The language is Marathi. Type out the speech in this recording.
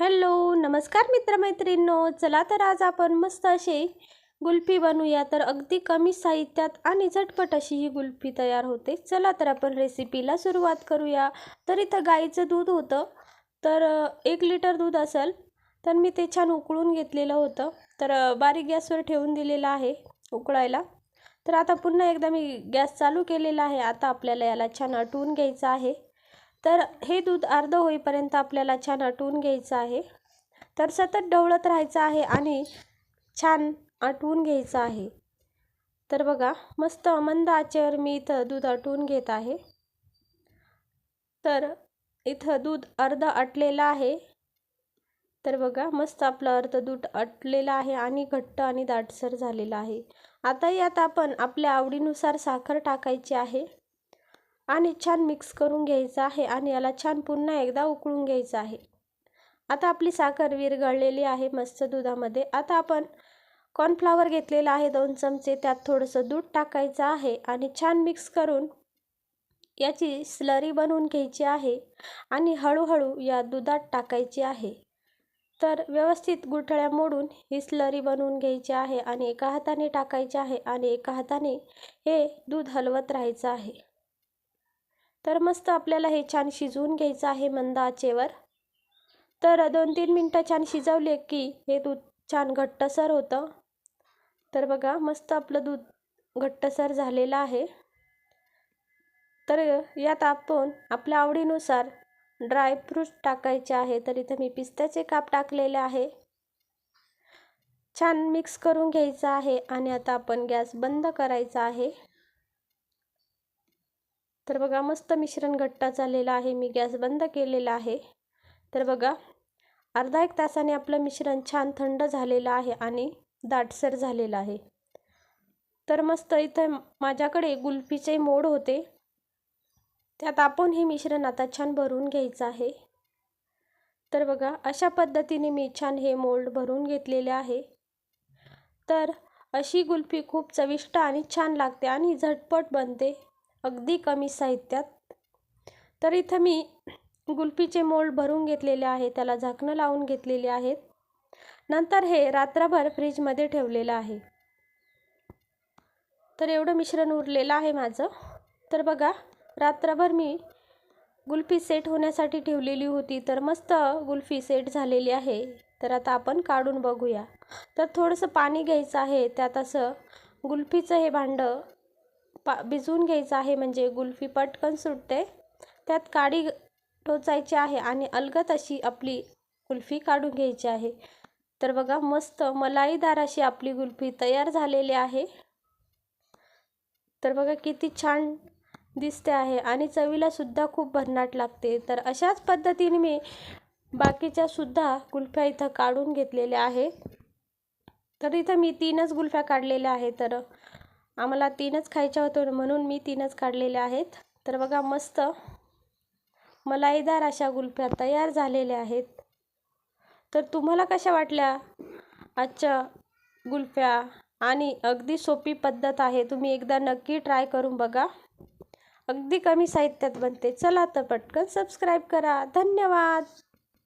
हॅलो नमस्कार मित्रमैत्रिणींनो. चला तर आज आपण मस्त अशी गुल्फी बनवूया. तर अगदी कमी साहित्यात आणि झटपट अशी ही गुल्फी तयार होते. चला तर आपण रेसिपीला सुरुवात करूया. तर इथं गाईचं दूध होतं. तर एक लिटर दूध असेल तर मी ते छान उकळून घेतलेलं होतं. तर बारीक गॅसवर ठेवून दिलेलं आहे उकळायला. तर आता पुन्हा एकदा मी गॅस चालू केलेला आहे. आता आपल्याला याला छान आटवून घ्यायचं आहे. तर हे दूध अर्ध होईपर्यंत आपल्याला छान आटवून घ्यायचं आहे. तर सतत ढवळत राहायचं आहे आणि छान आटवून घ्यायचं आहे. तर बघा मस्त मंद आचेवर मी इथं दूध आटवून घेत आहे. तर इथं दूध अर्ध आटलेलं आहे. तर बघा मस्त आपलं अर्ध दूध आटलेलं आहे आणि घट्ट आणि दाटसर झालेलं आहे. आता यात आपण आपल्या आवडीनुसार साखर टाकायची आहे. आणि छान मिक्स करून घ्यायचं आहे आणि याला छान पुन्हा एकदा उकळून घ्यायचं आहे. आता आपली साखर विरघळलेली आहे मस्त दुधामध्ये. आता आपण कॉर्नफ्लावर घेतलेला आहे दोन चमचे. त्यात थोडंसं दूध टाकायचं आहे आणि छान मिक्स करून याची स्लरी बनवून घ्यायची आहे आणि हळूहळू या दुधात टाकायची आहे. तर व्यवस्थित गुठळ्या मोडून ही स्लरी बनवून घ्यायची आहे आणि एका हाताने टाकायची आहे आणि एका हाताने हे दूध हलवत राहायचं आहे. तर मस्त आपल्याला हे छान शिजवून घ्यायचं आहे मंद आचेवर. तर दोन तीन मिनटं छान शिजवले की हे दूध छान घट्टसर होतं. तर बघा मस्त आपलं दूध घट्टसर झालेलं आहे. तर यात आपण आपल्या आवडीनुसार ड्रायफ्रूट टाकायचे आहे. तर इथं मी पिस्त्याचे काप टाकलेले आहे. छान मिक्स करून घ्यायचं आहे आणि आता आपण गॅस बंद करायचा आहे. तर बघा मस्त मिश्रण घट्ट झालेलं आहे. मी गॅस बंद केलेला आहे. तर बघा अर्धा एक तासाने आपलं मिश्रण छान थंड झालेलं आहे आणि दाटसर झालेलं आहे. तर मस्त इथं माझ्याकडे गुल्फीचे मोड होते. त्यात आपण हे मिश्रण आता छान भरून घ्यायचं आहे. तर बघा अशा पद्धतीने मी छान हे मोल्ड भरून घेतलेले आहे. तर अशी गुल्फी खूप चविष्ट आणि छान लागते आणि झटपट बनते. अगदी कमी साहित्यात. तर इथं मी गुल्फीचे मोल्ड भरून घेतलेले आहे त्याला झाकणं लावून घेतलेले आहेत. नंतर हे रात्रभर फ्रीजमध्ये ठेवलेलं आहे. तर एवढं मिश्रण उरलेलं आहे माझं. तर बघा रात्रभर मी गुल्फी सेट होण्यासाठी ठेवलेली होती तर मस्त गुल्फी सेट झालेली आहे. तर आता आपण काढून बघूया. तर थोडंसं पाणी घ्यायचं आहे त्यात असं गुल्फीचं हे भांडं पा भिजवून घ्यायचं आहे. म्हणजे गुल्फी पटकन सुटते. त्यात काडी टोचायची आहे आणि अलगत अशी आपली कुल्फी काढून घ्यायची आहे. तर बघा मस्त मलाईदार अशी आपली गुल्फी तयार झालेली आहे. तर बघा किती छान दिसते आहे आणि चवीला सुद्धा खूप भन्नाट लागते. तर अशाच पद्धतीने मी बाकीच्या सुद्धा गुल्फ्या इथं काढून घेतलेल्या आहे. तर इथं मी तीनच गुल्फ्या काढलेल्या आहे. तर आम्हाला तीनच खायच्या होतं म्हणून मी तीनच काढलेल्या आहेत. तर बघा मस्त मलाईदार अशा गुल्फ्या तयार झालेल्या आहेत. तर तुम्हाला कशा वाटल्या आजच्या गुल्फ्या आणि अगदी सोपी पद्धत आहे. तुम्ही एकदा नक्की ट्राय करून बघा. अगदी कमी साहित्यात बनते. चला तर पटकन सबस्क्राईब करा. धन्यवाद!